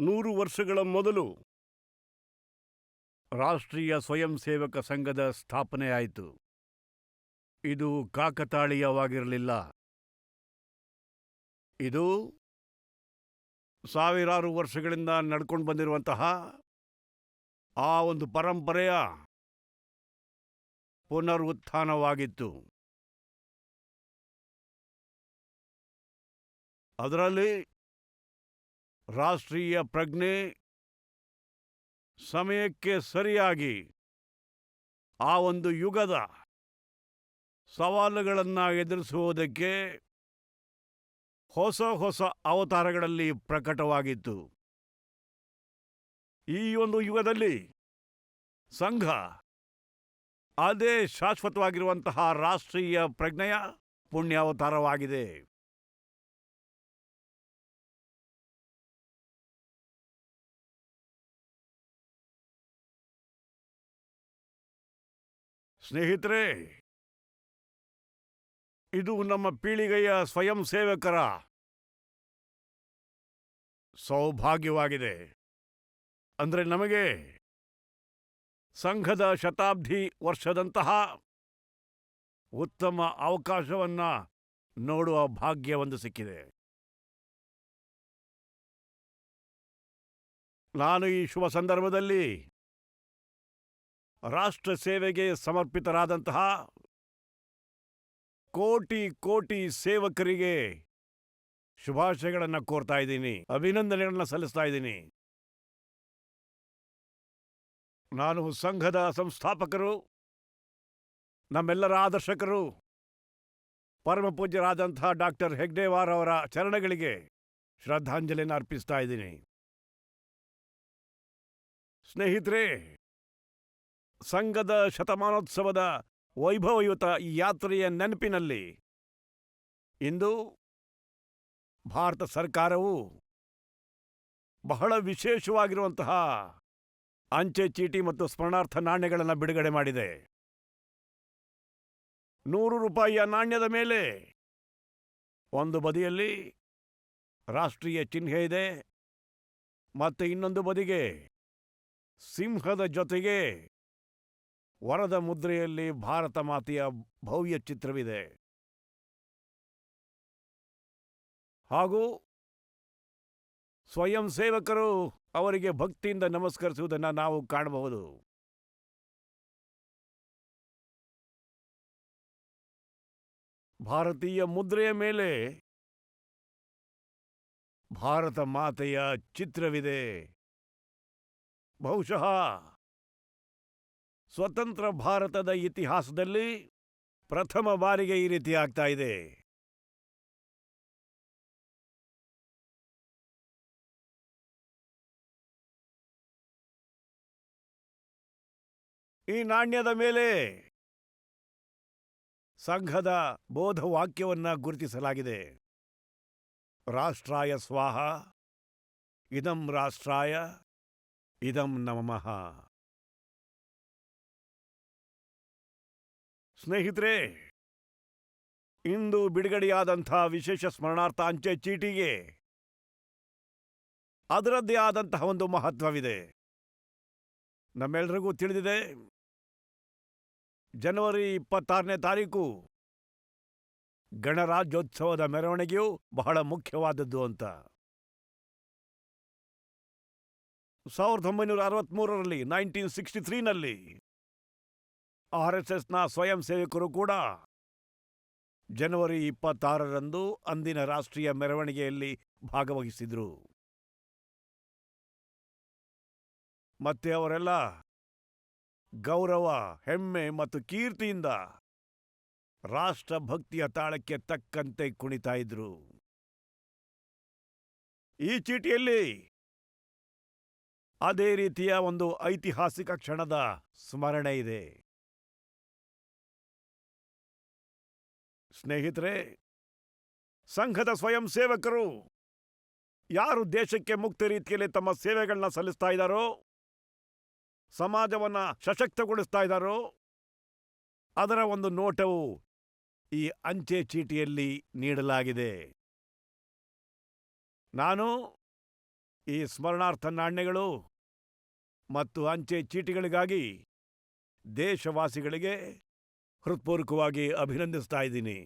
ನೂರು ವರ್ಷಗಳ ಮೊದಲು ರಾಷ್ಟ್ರೀಯ ಸ್ವಯಂ ಸೇವಕ ಸಂಘದ ಸ್ಥಾಪನೆಯಾಯಿತು ಇದು ಕಾಕತಾಳೀಯವಾಗಿರಲಿಲ್ಲ. ಇದು ಸಾವಿರಾರು ವರ್ಷಗಳಿಂದ ನಡ್ಕೊಂಡು ಬಂದಿರುವಂತಹ ಆ ಒಂದು ಪರಂಪರೆಯ ಪುನರುತ್ಥಾನವಾಗಿತ್ತು. ಅದರಲ್ಲಿ ರಾಷ್ಟ್ರೀಯ ಪ್ರಜ್ಞೆ ಸಮಯಕ್ಕೆ ಸರಿಯಾಗಿ ಆ ಒಂದು ಯುಗದ ಸವಾಲುಗಳನ್ನು ಎದುರಿಸುವುದಕ್ಕೆ ಹೊಸ ಹೊಸ ಅವತಾರಗಳಲ್ಲಿ ಪ್ರಕಟವಾಗಿತ್ತು ಈ ಒಂದು ಯುಗದಲ್ಲಿ ಸಂಘ ಅದೇ ಶಾಶ್ವತವಾಗಿರುವಂತಹ ರಾಷ್ಟ್ರೀಯ ಪ್ರಜ್ಞೆಯ ಪುಣ್ಯಾವತಾರವಾಗಿದೆ. ಸ್ನೇಹಿತರೆ, ಇದು ನಮ್ಮ ಪೀಳಿಗೆಯ ಸ್ವಯಂ ಸೇವಕರ ಸೌಭಾಗ್ಯವಾಗಿದೆ. ಅಂದರೆ ನಮಗೆ ಸಂಘದ ಶತಾಬ್ದಿ ವರ್ಷದಂತಹ ಉತ್ತಮ ಅವಕಾಶವನ್ನ ನೋಡುವ ಭಾಗ್ಯ ಒಂದು ಸಿಕ್ಕಿದೆ. ನಾನು ಈ ಶುಭ ಸಂದರ್ಭದಲ್ಲಿ ರಾಷ್ಟ್ರ ಸೇವೆಗೆ ಸಮರ್ಪಿತರಾದಂತಹ ಕೋಟಿ ಕೋಟಿ ಸೇವಕರಿಗೆ ಶುಭಾಶಯಗಳನ್ನು ಕೋರ್ತಾ ಇದ್ದೀನಿ, ಅಭಿನಂದನೆಗಳನ್ನು ಸಲ್ಲಿಸ್ತಾ ಇದ್ದೀನಿ. ನಾನು ಸಂಘದ ಸಂಸ್ಥಾಪಕರು, ನಮ್ಮೆಲ್ಲರ ಆದರ್ಶಕರು, ಪರಮ ಪೂಜ್ಯರಾದಂತಹ ಡಾಕ್ಟರ್ ಹೆಗ್ಡೇವಾರ್ ಅವರ ಚರಣಗಳಿಗೆ ಶ್ರದ್ಧಾಂಜಲಿಯನ್ನು ಅರ್ಪಿಸ್ತಾ ಇದ್ದೀನಿ. ಸ್ನೇಹಿತರೆ ಸಂಘದ ಶತಮಾನೋತ್ಸವದ ವೈಭವಯುತ ಯಾತ್ರೆಯ ನೆನಪಿನಲ್ಲಿ ಇಂದು ಭಾರತ ಸರ್ಕಾರವು ಬಹಳ ವಿಶೇಷವಾಗಿರುವಂತಹ ಅಂಚೆ ಚೀಟಿ ಮತ್ತು ಸ್ಮರಣಾರ್ಥ ನಾಣ್ಯಗಳನ್ನು ಬಿಡುಗಡೆ ಮಾಡಿದೆ. ನೂರು ರೂಪಾಯಿಯ ನಾಣ್ಯದ ಮೇಲೆ ಒಂದು ಬದಿಯಲ್ಲಿ ರಾಷ್ಟ್ರೀಯ ಚಿಹ್ನೆ ಇದೆ. ಮತ್ತು ಇನ್ನೊಂದು ಬದಿಗೆ ಸಿಂಹದ ಜೊತೆಗೆ ವರದ ಮುದ್ರೆಯಲ್ಲಿ ಭಾರತ ಮಾತೆಯ ಭವ್ಯ ಚಿತ್ರವಿದೆ. ಹಾಗೂ ಸ್ವಯಂ ಸೇವಕರು ಅವರಿಗೆ ಭಕ್ತಿಯಿಂದ ನಮಸ್ಕರಿಸುವುದನ್ನು ನಾವು ಕಾಣಬಹುದು. ಭಾರತೀಯ ಮುದ್ರೆಯ ಮೇಲೆ ಭಾರತ ಮಾತೆಯ ಚಿತ್ರವಿದೆ. ಬಹುಶಃ ಸ್ವತಂತ್ರ ಭಾರತದ ಇತಿಹಾಸದಲ್ಲಿ ಪ್ರಥಮ ಬಾರಿಗೆ ಈ ರೀತಿ ಆಗ್ತಾ ಇದೆ. ಈ ನಾಣ್ಯದ ಮೇಲೆ ಸಂಘದ ಬೋಧವಾಕ್ಯವನ್ನು ಗುರುತಿಸಲಾಗಿದೆ. ರಾಷ್ಟ್ರಾಯ ಸ್ವಾಹ, ಇದಂ ರಾಷ್ಟ್ರಾಯ, ಇದಂ ನಮಃ. ಸ್ನೇಹಿತರೆ, ಇಂದು ಬಿಡುಗಡೆಯಾದಂಥ ವಿಶೇಷ ಸ್ಮರಣಾರ್ಥ ಅಂಚೆ ಚೀಟಿಗೆ ಅದರದ್ದೇ ಆದಂತಹ ಒಂದು ಮಹತ್ವವಿದೆ. ನಮ್ಮೆಲ್ರಿಗೂ ತಿಳಿದಿದೆ, ಜನವರಿ ಇಪ್ಪತ್ತಾರನೇ ತಾರೀಕು ಗಣರಾಜ್ಯೋತ್ಸವದ ಮೆರವಣಿಗೆಯು ಬಹಳ ಮುಖ್ಯವಾದದ್ದು ಅಂತ. ಸಾವಿರದ ಒಂಬೈನೂರ ಅರವತ್ಮೂರರಲ್ಲಿ, ನೈನ್ಟೀನ್ ಸಿಕ್ಸ್ಟಿ ತ್ರೀನಲ್ಲಿ ಆರ್ ಎಸ್ ಎಸ್ನ ಸ್ವಯಂ ಸೇವಕರು ಕೂಡ ಜನವರಿ ಇಪ್ಪತ್ತಾರರಂದು ಅಂದಿನ ರಾಷ್ಟ್ರೀಯ ಮೆರವಣಿಗೆಯಲ್ಲಿ ಭಾಗವಹಿಸಿದ್ರು. ಮತ್ತೆ ಅವರೆಲ್ಲ ಗೌರವ, ಹೆಮ್ಮೆ ಮತ್ತು ಕೀರ್ತಿಯಿಂದ ರಾಷ್ಟ್ರಭಕ್ತಿಯ ತಾಳಕ್ಕೆ ತಕ್ಕಂತೆ ಕುಣಿತಾ ಇದ್ರು. ಈ ಚೀಟಿಯಲ್ಲಿ ಅದೇ ರೀತಿಯ ಒಂದು ಐತಿಹಾಸಿಕ ಕ್ಷಣದ ಸ್ಮರಣೆ ಇದೆ. ಸ್ನೇಹಿತರೆ, ಸಂಘದ ಸ್ವಯಂ ಸೇವಕರು ಯಾರು ದೇಶಕ್ಕೆ ಮುಕ್ತ ರೀತಿಯಲ್ಲಿ ತಮ್ಮ ಸೇವೆಗಳನ್ನ ಸಲ್ಲಿಸ್ತಾ ಇದ್ದಾರೋ, ಸಮಾಜವನ್ನ ಸಶಕ್ತಗೊಳಿಸ್ತಾ ಇದ್ದಾರೋ, ಅದರ ಒಂದು ನೋಟವು ಈ ಅಂಚೆ ಚೀಟಿಯಲ್ಲಿ ನೀಡಲಾಗಿದೆ. ನಾನು ಈ ಸ್ಮರಣಾರ್ಥ ನಾಣ್ಯಗಳು ಮತ್ತು ಅಂಚೆ ಚೀಟಿಗಳಿಗಾಗಿ ದೇಶವಾಸಿಗಳಿಗೆ ಹೃತ್ಪೂರ್ವಕವಾಗಿ ಅಭಿನಂದಿಸ್ತಾ ಇದ್ದೀನಿ.